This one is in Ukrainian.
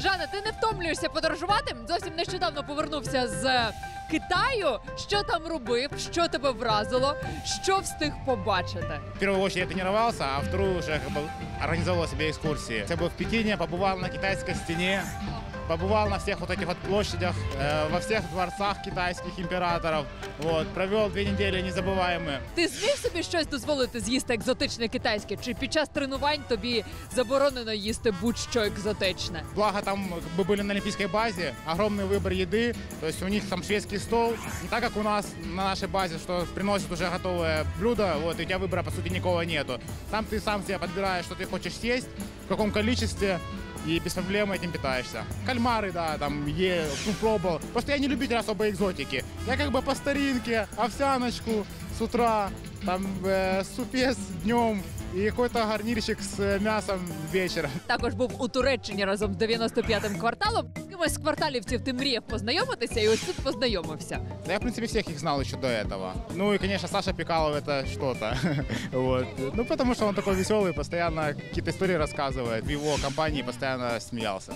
Жанна, ти не втомлюєшся подорожувати? Зовсім нещодавно повернувся з Китаю. Що там робив? Що тебе вразило? Що встиг побачити? В первую очередь я тренировался, а вторую уже как бы организовывал себе экскурсии. Я был в Пекине, побывал на китайской стене, побывал на всех вот этих вот площадях, э, во всех дворцах китайских императоров. Вот, провел две недели незабываемые. Ти зміг собі щось дозволити з'їсти екзотичне китайське? Чи під час тренувань тобі заборонено їсти будь-що екзотичне? Благо там как бы были на олимпийской базе, огромный выбор еды, то есть у них там шведский стол, не так как у нас на нашей базе, что приносят уже готовое блюдо, вот, и у тебя выбора по сути никакого нету. Там ты сам себе подбираешь, что ты хочешь съесть, в каком количестве, и без проблем этим питаешься. Кальмары, да, там, е, ну, пробовал. Просто я не любитель особо экзотики. Я как бы по старинке, овсяночку с утра, там, э, супец днем, и какой-то гарнирчик с э, мясом вечером. Також був у Туреччині разом з 95-м кварталом. З кимось з кварталівців ти мріяв познайомитися, і ось тут познайомився. Да я, в принципе, всех их знал еще до этого. Ну и, конечно, Саша Пикалов это что-то. вот. Ну, потому что он такой веселый, постоянно какие-то истории рассказывает. В его компании постоянно смеялся.